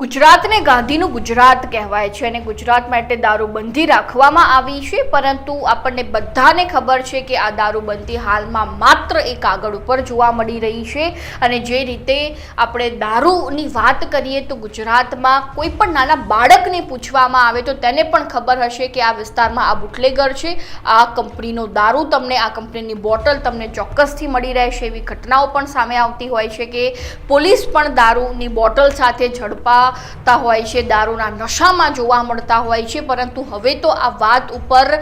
ગુજરાતને ગાંધીનું ગુજરાત કહેવાય છે અને ગુજરાત માટે દારૂબંધી રાખવામાં આવી છે, પરંતુ આપણને બધાને ખબર છે કે આ દારૂબંધી હાલમાં માત્ર એ કાગળ ઉપર જોવા મળી રહી છે અને જે રીતે આપણે દારૂની વાત કરીએ તો ગુજરાતમાં કોઈ પણ નાના બાળકને પૂછવામાં આવે તો તેને પણ ખબર હશે કે આ વિસ્તારમાં આ બુટલેગર છે, આ કંપનીનો દારૂ તમને, આ કંપનીની બોટલ તમને ચોક્કસથી મળી રહેશે એવી ઘટનાઓ પણ સામે આવતી હોય છે કે પોલીસ પણ દારૂની બોટલ સાથે ઝડપાતા હોય છે, દારૂના નશામાં જોવા મળતા હોય છે, પરંતુ હવે તો આ વાત ઉપર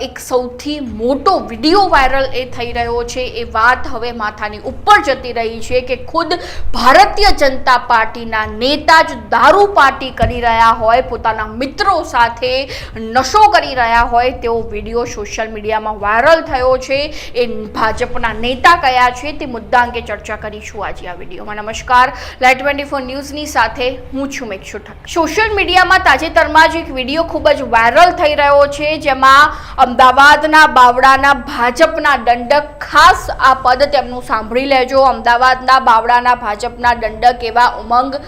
એક સૌથી મોટો વીડિયો વાયરલ એ થઈ રહ્યો છે. એ વાત હવે માથાની ઉપર જતી રહી છે કે ખુદ ભારતીય જનતા પાર્ટીના નેતા જ દારૂ પાર્ટી કરી રહ્યા હોય, પોતાના મિત્રો સાથે નશો કરી રહ્યા હોય, તેવો વીડિયો સોશિયલ મીડિયામાં વાયરલ થયો છે. એ ભાજપના નેતા કયા છે તે મુદ્દા અંગે ચર્ચા કરીશું આજે આ વિડીયોમાં. નમસ્કાર. લાઈટ ટ્વેન્ટી ફોર ન્યૂઝની સાથે હું છું મેક્ષુ ઠક્કર સોશિયલ મીડિયામાં તાજેતરમાં જ એક વીડિયો ખૂબ જ વાયરલ થઈ રહ્યો છે, જેમાં અમદાવાદના બાવડાના ભાજપના દંડક ખાસ આ પદ તેમનું સાંભળી લેજો. અમદાવાદના બાવડાના ભાજપના દંડક એવા ઉમંગ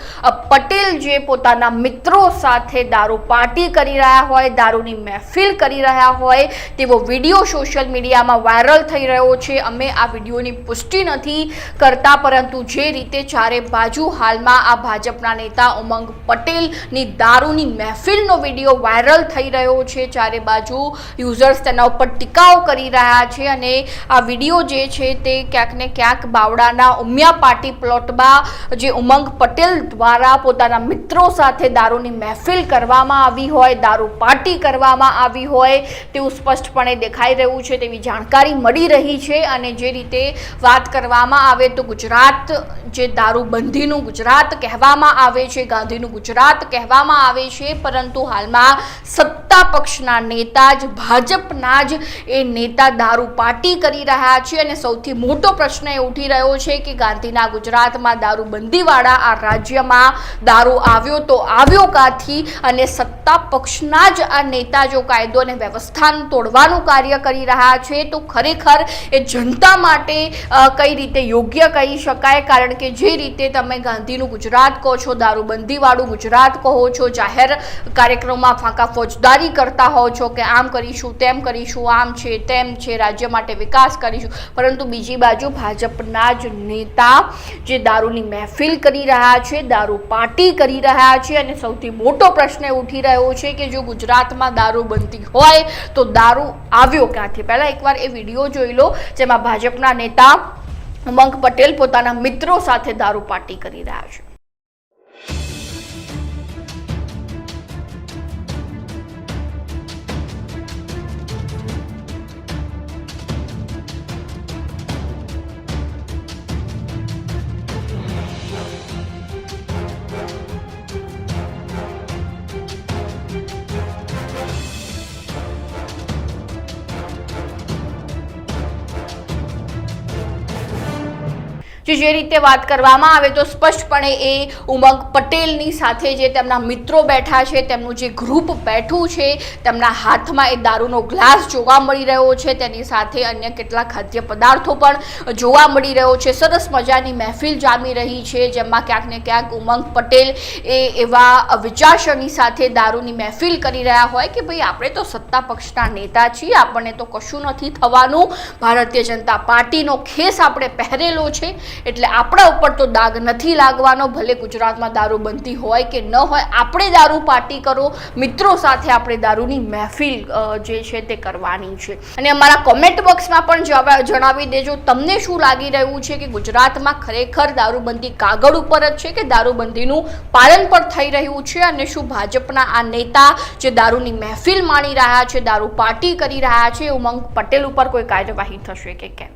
પટેલ જે પોતાના મિત્રો સાથે દારૂ પાર્ટી કરી રહ્યા હોય, દારૂની મહેફિલ કરી રહ્યા હોય, તેવો વીડિયો સોશિયલ મીડિયામાં વાયરલ થઈ રહ્યો છે. અમે આ વિડીયોની પુષ્ટિ નથી કરતા, પરંતુ જે રીતે ચારે બાજુ હાલમાં આ ભાજપના નેતા ઉમંગ પટેલની દારૂની મહેફિલનો વીડિયો વાયરલ થઈ રહ્યો છે. ચારે બાજુ યુઝર્સ તેના ઉપર ટીકાઓ કરી રહ્યા છે અને આ વીડિયો જે છે તે ક્યાંક ને ક્યાંક બાવડાના ઉમિયા પાર્ટી પ્લોટમાં જે ઉમંગ પટેલ દ્વારા પોતાના મિત્રો સાથે દારૂની મહેફિલ કરવામાં આવી હોય, દારૂ પાર્ટી કરવામાં આવી હોય તેવું સ્પષ્ટપણે દેખાઈ રહ્યું છે. તેવી જાણકારી મળી રહી છે અને જે રીતે વાત કરવામાં આવે તો ગુજરાત જે દારૂબંધીનું ગુજરાત કહેવામાં આવે છે. ગાંધીનું ગુજરાત કહેવામાં આવે છે પરંતુ હાલમાં સત્તા પક્ષના નેતા જ, ભાજપના જ એ નેતા દારૂ પાર્ટી કરી રહ્યા છે અને સૌથી મોટો પ્રશ્ન એ ઉઠી રહ્યો છે કે ગાંધીના ગુજરાતમાં દારૂબંધીવાળા આ રાજ્યમાં દારૂ આવ્યો તો આવ્યો કાથી અને સત્તા પક્ષના જ આ નેતા જો કાયદો અને વ્યવસ્થાનું તોડવાનું કાર્ય કરી રહ્યા છે તો ખરેખર એ જનતા માટે કઈ રીતે યોગ્ય કહી શકાય? કારણ કે જે રીતે તમે ગાંધીનું ગુજરાત કહો છો, દારૂબંધીવાળું ગુજરાત કહો છો, જાહેર કાર્યક્રમમાં ફાંકા ફોજદારી કરતા હો છો કે આમ કરીશું, તેમ કરીશું, આમ છે, તેમ છે, રાજ્ય માટે વિકાસ કરીશું. પરંતુ બીજી બાજુ ભાજપના જ નેતા જે દારૂની મહેફિલ કરી રહ્યા છે, દારૂ પાર્ટી કરી રહ્યા છે અને સૌથી મોટો પ્રશ્ન ઉઠી રહ્યો છે કે જો ગુજરાતમાં દારૂ બનતી હોય તો દારૂ આવ્યો ક્યાંથી? પહેલાં એકવાર એ વીડિયો જોઈ લો, જેમાં ભાજપના નેતા ઉમંગ પટેલ પોતાના મિત્રો સાથે દારૂ પાર્ટી કરી રહ્યા છે. જે જે રીતે વાત કરવામાં આવે તો સ્પષ્ટપણે એ ઉમંગ પટેલની સાથે જે તેમના મિત્રો બેઠા છે, તેમનું જે ગ્રુપ બેઠું છે, તેમના હાથમાં એ દારૂનો ગ્લાસ જોવા મળી રહ્યો છે, તેની સાથે અન્ય કેટલાક ખાદ્ય પદાર્થો પણ જોવા મળી રહ્યો છે. સરસ મજાની મહેફિલ જામી રહી છે, જેમાં ક્યાંક ને ક્યાંક ઉમંગ પટેલ એ એવા વિચારસરણી સાથે દારૂની મહેફિલ કરી રહ્યા હોય કે ભાઈ આપણે તો સત્તા પક્ષના નેતા છીએ, આપણને તો કશું નથી થવાનું. ભારતીય જનતા પાર્ટીનો ખેસ આપણે પહેરેલો છે. એટલે આપણા ઉપર તો દાગ નથી લાગવાનો, ભલે ગુજરાતમાં દારૂ બનતી હોય કે ન હોય, આપણે દારૂ પાર્ટી કરો. મિત્રો સાથે આપણે દારૂની મહેફિલ જે છે તે કરવાની છે. અને અમારા કોમેન્ટ બોક્સમાં પણ જણાવી દેજો, તમને શું લાગી રહ્યું છે કે ગુજરાતમાં ખરેખર દારૂબંધી કાગળ ઉપર જ છે કે દારૂબંધીનું પાલન પણ થઈ રહ્યું છે? અને શું ભાજપના આ નેતા જે દારૂની મહેફિલ માણી રહ્યા છે, દારૂ પાર્ટી કરી રહ્યા છે, ઉમંગ પટેલ ઉપર કોઈ કાર્યવાહી થશે કે કેમ?